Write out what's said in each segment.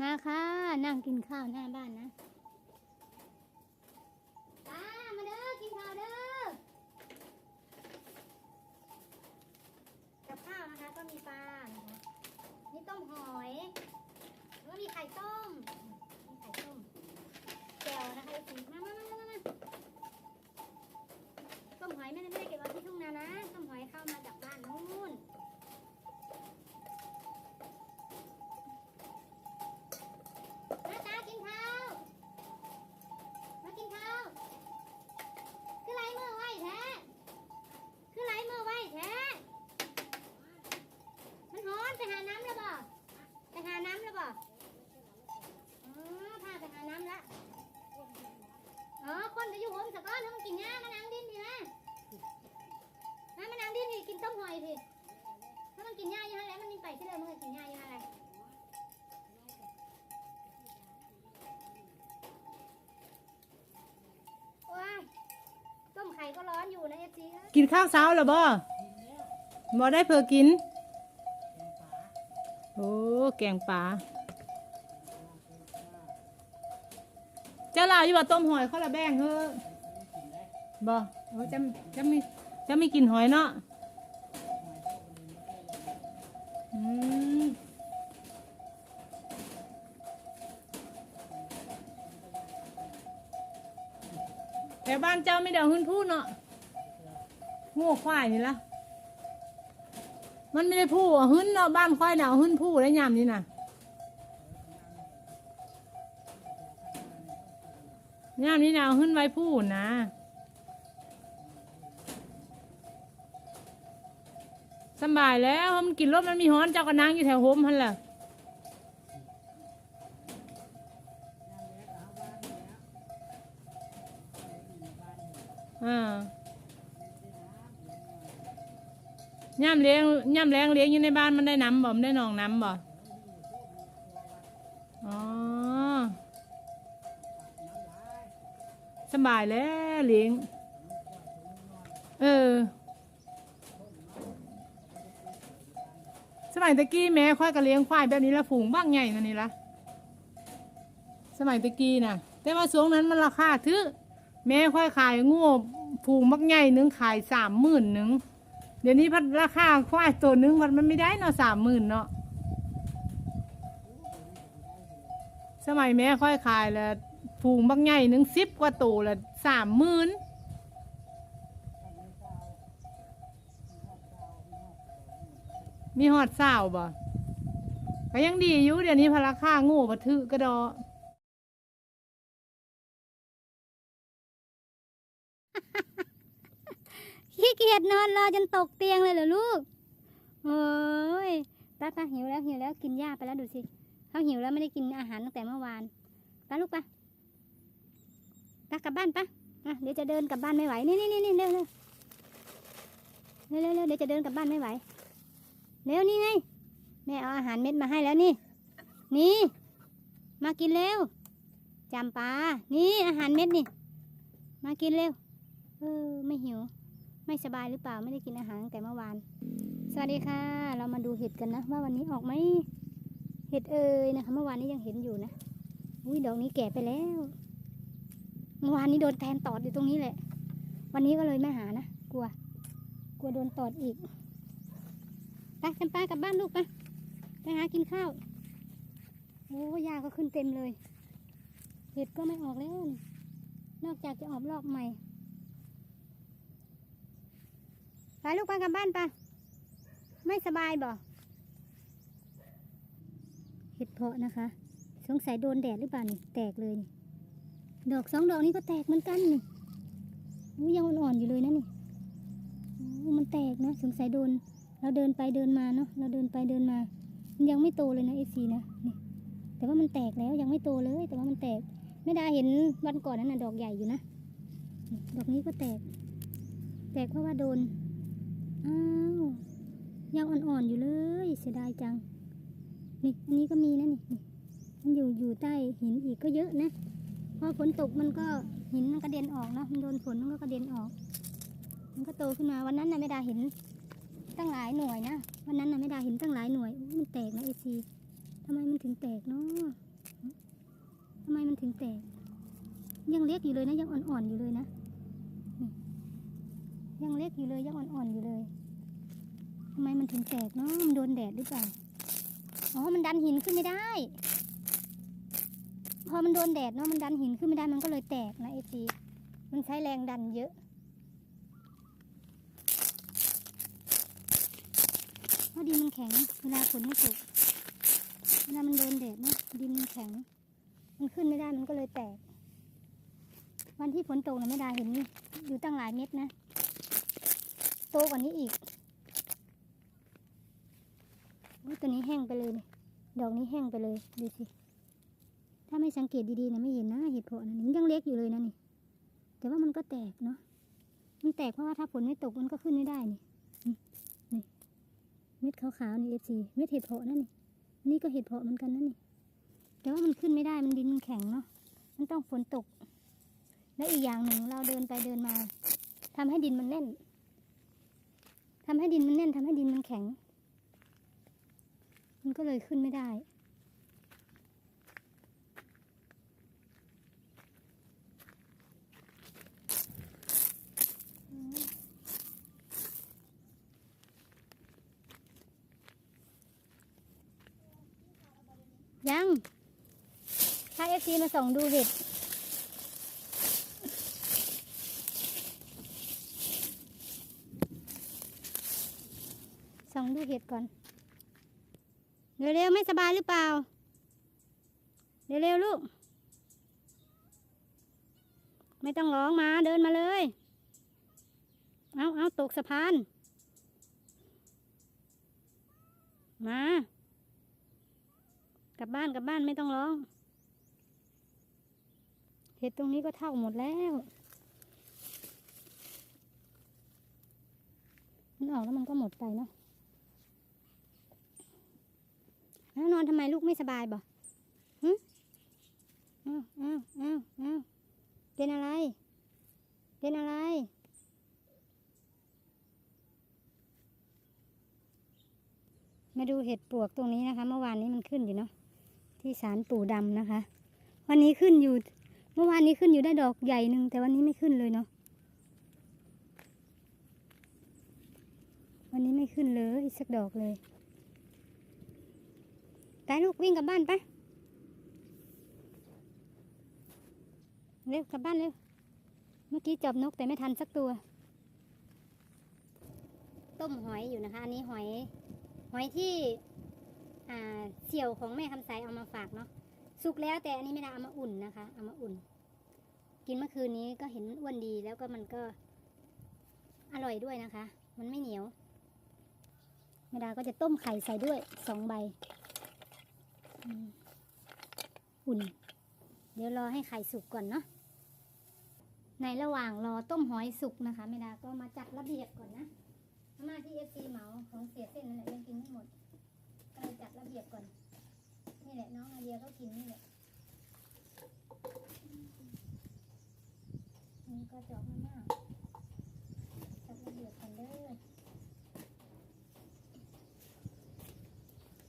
มาค่ะ นั่งกินข้าวหน้าบ้านนะตามาเด้อ กินข้าวเด้อ กับข้าวนะคะก็มีปลานะคะนี่ต้มหอยแล้วก็มีไข่ต้ม มีไข่ต้มแจ่วนะคะไอ้สีมามามา ไปหาน้ำแล้วบ่อ๋อพาไปหาน้ำละอ๋อ คนจะอยู่ผมสะก้อนถ้ามันกินหญ้ามันนางดินดีนะนะมันนางดินพี่กินต้มหอยพี่ถ้ามันกินหญ้าอยู่ฮะแล้วมันนี่ไปที่เลยมันกินหญ้าอยู่ฮะอะไรว้ายต้มไข่ก็ร้อนอยู่นะเอฟซีกินข้าวเช้าหรอบ่บ่ได้เพื่อกิน โอ้ แกงปลาเจ้าลาวอยู่ว่ต้มหอยเขาละแบ่งเฮ้อบ่โอ้จะจะมีจะไม่กินหอยเนาะอืมแต่บ้านเจ้าไม่ได้เอาขึ้นพูดเนาะง่ควายนี่ละ มันไม่ได้พูดอาหึ้นเนาะบ้านควายเนาะหึ้นพูดได้ยามนี้น่ะยามนี้น่ะเอาหึ้นไว้พูดนะสบายแล้วมันกินรถมันมีฮ้อนเจ้าก็นั่งอยู่แถวโฮมพันแหละอ่า ย่ำเลี้ยงย่ำแรงเลี้ยงอยู่ในบ้านมันได้น้ำบ่มได้หนองน้ำบ่อ๋อสบายแล้วเลี้ยงเออสมัยตะกี้แม่ค่อยก็เลี้ยงควายแบบนี้ละฝูงบ้างใหญ่นั่นนี่ละสมัยตะกี้น่ะ แต่ว่าช่วงนั้นมันราคาถือแม่ค่อยขายงูฝูงบักใหญ่หนึงขายสามหมื่นหนึ่ง ดี๋ยวนี้พัดราคาควายตัวหนึงพัดมันไม่ได้เนาะสามหมื่นเนาะสมัยแม่ค่อยขายล้วฝูงบักใหญ่หนึ่งสิบกว่าตัวละสามหมื่นมีหอดเศร้าบ่ก็ยังดีอยู่เดี๋ยวนี้พราคาโง่บัถือกระดอ ขี้เกียจนอนรอจนตกเตียงเลยเหรอลูกโอ้ยตาตาหิวแล้วหิวแล้วกินหญ้าไปแล้วดูสิเขาหิวแล้วไม่ได้กินอาหารตั้งแต่เมื่อวานไปลูกไปไปกลับบ้านปะเดี๋ยวจะเดินกลับบ้านไม่ไหวนี่นี่นี่นี่เร็วเร็วเร็วเร็วเร็วเดี๋ยวจะเดินกลับบ้านไม่ไหวเร็วนี่ไงแม่เอาอาหารเม็ดมาให้แล้วนี่ นี่ มากินเร็วจำปานี่อาหารเม็ดนี่ มากินเร็วเออไม่หิว ไม่สบายหรือเปล่าไม่ได้กินอาหารตั้งแต่เมื่อวาน สวัสดีค่ะ เรามาดูเห็ดกันนะ ว่าวันนี้ออกไหมเห็ดเอ่ยนะคะ เมื่อวานนี้ยังเห็นอยู่นะอุ้ยดอกนี้แก่ไปแล้ว เมื่อวานนี้โดนแทนตอดอยู่ตรงนี้แหละ วันนี้ก็เลยไม่หานะกลัว กลัวโดนตอดอีกไปจำปากลับบ้านลูกไปไปหากินข้าวโอ้ยาก็ขึ้นเต็มเลย เห็ดก็ไม่ออกแล้วนี่นอกจากจะออกรอบใหม่ ไปลูกไปกลับบ้านไปไม่สบายบ่เห็ดเพาะนะคะ สงสัยโดนแดดหรือเปล่านี่แตกเลยนี่ดอกสองดอกนี้ก็แตกเหมือนกันนี่อู้ยังอ่อนๆอยู่เลยนะนี่มันแตกนะสงสัยโดน เราเดินไปเดินมาเนาะเราเดินไปเดินมามันยังไม่โตเลยนะเอซีนะนี่แต่ว่ามันแตกแล้วยังไม่โตเลย แต่ว่ามันแตกไม่ได้เห็นวันก่อนนั้นน่ะดอกใหญ่อยู่นะดอกนี้ก็แตก แตกเพราะว่าโดน อ้าวยังอ่อนๆอยู่เลย เสียดายจัง นี่อันนี้ก็มีนะนี่มันอยู่อยู่ใต้หินอีกก็เยอะนะพอฝนตกมันก็หินมันกระเด็นออกเนาะมันโดนฝนมันก็กระเด็นออก มันก็โตขึ้นมาวันนั้นน่ะไม่ได้เห็นตั้งหลายหน่วยนะวันนั้นน่ะไม่ได้เห็นตั้งหลายหน่วยมันแตกนะไอซีทำไมมันถึงแตกเนาะทำไมมันถึงแตก ยังเล็กอยู่เลยนะยังอ่อนๆอยู่เลยนะ ยังเล็กอยู่เลยยังอ่อนๆอยู่เลยทำไมมันถึงแตกเนาะมันโดนแดดหรือเปล่าอ๋อมันดันหินขึ้นไม่ได้ พอมันโดนแดดเนาะมันดันหินขึ้นไม่ได้มันก็เลยแตกนะเอจีมันใช้แรงดันเยอะเพราะดินมันแข็งเวลาฝนไม่ตกเวลามันโดนแดดเนาะดินมันแข็ง มันขึ้นไม่ได้มันก็เลยแตก วันที่ฝนตกนะไม่ได้เห็นอยู่ตั้งหลายเม็ดนะ โตกว่านี้อีกอุ๊ยตัวนี้แห้งไปเลยเนี่ยดอกนี้แห้งไปเลยดูสิ ถ้าไม่สังเกตดีๆนะไม่เห็นนะเห็ดเพาะนะนี่ยังเล็กอยู่เลยนะนี่ แต่ว่ามันก็แตกเนาะ มันแตกเพราะว่าถ้าฝนไม่ตกมันก็ขึ้นไม่ได้นี่ นี่ เม็ดขาวๆนี่เอฟซีเม็ดเห็ดเพาะนั่นนี่ นี่ก็เห็ดเพาะเหมือนกันนั่นนี่ แต่ว่ามันขึ้นไม่ได้มันดินมันแข็งเนาะ มันต้องฝนตก และอีกอย่างหนึ่งเราเดินไปเดินมาทำให้ดินมันแน่น ทำให้ดินมันแน่นทำให้ดินมันแข็ง มันก็เลยขึ้นไม่ได้ ยัง ถ้าเอฟซีมาส่องดูเห็ด ส่องดูเห็ดก่อน เร็วๆไม่สบายหรือเปล่า เร็วๆลูก ไม่ต้องร้องมาเดินมาเลย เอาเอาตกสะพาน มา กลับบ้านกลับบ้านไม่ต้องร้อง เห็ดตรงนี้ก็เท่าหมดแล้วมันออกแล้วมันก็หมดไปเนาะ แล้วนอนทำไมลูกไม่สบายบ่หึอ้าวอ้าวอ้าวอ้าวเป็นอะไร เป็นอะไร มาดูเห็ดปวกตรงนี้นะคะ เมื่อวานนี้มันขึ้นอยู่เนาะที่สารปู่ดำนะคะ วันนี้ขึ้นอยู่ เมื่อวานนี้ขึ้นอยู่ได้ดอกใหญ่หนึ่งแต่วันนี้ไม่ขึ้นเลยเนาะวันนี้ไม่ขึ้นเลยสักดอกเลย ไปลูกวิ่งกลับบ้านไปะเร็วกลับบ้านเร็ว เมื่อกี้จับนกแต่ไม่ทันสักตัว ต้มหอยอยู่นะคะ อันนี้หอย หอยที่เสี่ยวของแม่คำใสเอามาฝากเนาะ สุกแล้วแต่อันนี้ไม่ได้เอามาอุ่นนะคะ เอามาอุ่น กินเมื่อคืนนี้ก็เห็นมันอ้วนดีแล้วก็มันก็อร่อยด้วยนะคะ มันไม่เหนียวแม่ดาก็จะต้มไข่ใส่ด้วยสองใบ อุ่น เดี๋ยวรอให้ไข่สุกก่อนเนาะ ในระหว่างรอต้มหอยสุกนะคะแม่ดาก็มาจัดระเบียบก่อนนะอามาที่เอฟซีเหมาของเสียเส้นนั่นแหละยังกินไม่หมด ก็เลยจัดระเบียบก่อน นี่แหละน้องอาเดียก็กินนี่แหละนี่ก็จอกมามากจัดระเบียบกันเด้อ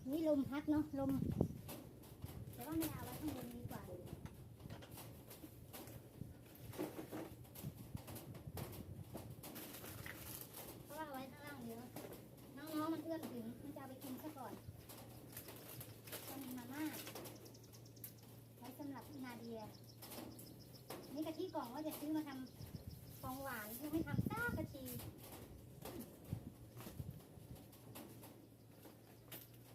นี่ลมพัดเนาะลม ว่าไม่เอาไว้ข้างบนดีกว่า เพราะว่าเอาไว้ข้างล่างเดี๋ยวน้องๆมันเอื้อมถึง มันจะเอาไปกินซะก่อนก็มีมาม่าไว้สำหรับนาเดีย นี่กะทิกล่องว่าจะซื้อมาทำของหวานยังไม่ทำซากกะทิ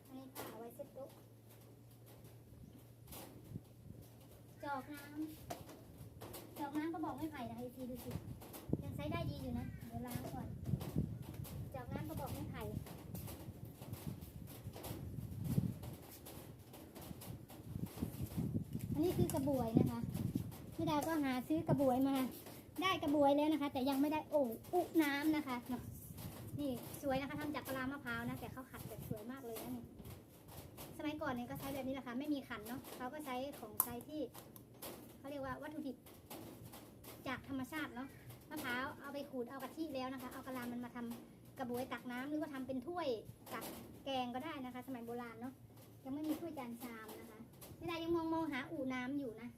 อันนี้ป้าเอาไว้เซ็ตโต๊ะจ อกน้ำจอกน้ำก็บอกไม่ไผ่นะคะอีกทีดูสิยังใช้ได้ดีอยู่นะเดี๋ยวล้างก่อนจากนั้นก็บอกไม่ไผ่อันนี้คือกระบวยนะคะพี่ดาก็หาซื้อกระบวยมา ได้กระบวยแล้วนะคะ แต่ยังไม่ได้โอ่อุน้ำนะคะนี่สวยนะคะทำจากกะลามะพร้าวนะแต่เขาขัดแบบสวยมากเลยนะนี่สมัยก่อนเนี่ยก็ใช้แบบนี้แหละค่ะไม่มีขันเนาะเขาก็ใช้ของใช้ที่ เขาเรียกว่าวัตถุดิบจากธรรมชาติเนาะมะพร้าวเอาไปขูดเอากะทิแล้วนะคะ เอากะลามันมาทำกระบวยตักน้ำหรือว่าทำเป็นถ้วยตักแกงก็ได้นะคะ สมัยโบราณเนาะยังไม่มีถ้วยจานชามนะคะไม่ได้ยังมองมองหาอู่น้ำอยู่นะ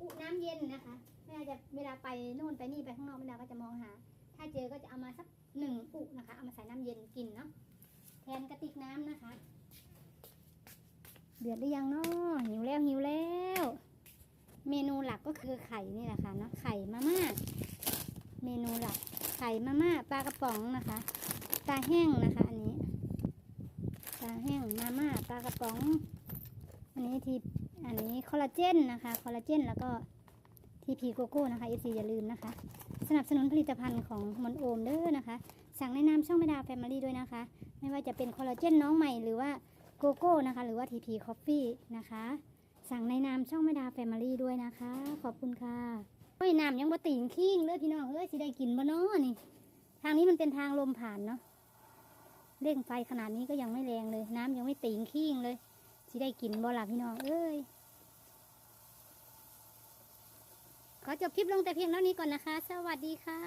อุน้ำเย็นนะคะแม่จะเวลาไปนู่นไปนี่ไปข้างนอกแม่ดาก็จะมองหา ถ้าเจอก็จะเอามาสักหนึ่งอุนะคะ เอามาใส่น้ำเย็นกินเนาะแทนกระติกน้ำนะคะ เดือดหรือยังเนาะหิวแล้วหิวแล้ว เมนูหลักก็คือไข่นี่แหละค่ะเนาะไข่มาม่าเมนูหลักไข่มาม่าปลากระป๋องนะคะปลาแห้งนะคะอันนี้ปลาแห้งมาม่าปลากระป๋อง อันนี้ทีอันนี้คอลลาเจนนะคะคอลลาเจนแล้วก็ทีพีโกโก้นะคะเอซีอย่าลืมนะคะ สนับสนุนผลิตภัณฑ์ของมอนโอมเด้อนะคะ สั่งในนามช่องแม่ดาแฟมิลี่ด้วยนะคะ ไม่ว่าจะเป็นคอลลาเจนน้องใหม่หรือว่าโกโก้นะคะ หรือว่าทีพีคอฟฟี่นะคะ สั่งในนามช่องแม่ดาแฟมิลี่ด้วยนะคะ ขอบคุณค่ะโอ้ยน้ำยังบ่ติ่งขิ้งเลยพี่น้องเอ้ยสิได้กินบ่นาะนี่ ทางนี้มันเป็นทางลมผ่านเนาะเร่งไฟขนาดนี้ก็ยังไม่แรงเลย น้ำยังไม่ติ่งขิ้งเลยสิได้กินบ่ล่ะพี่น้องเอ้ยขอจบคลิปลงแต่เพียงเท่านี้ก่อนนะคะ สวัสดีค่ะ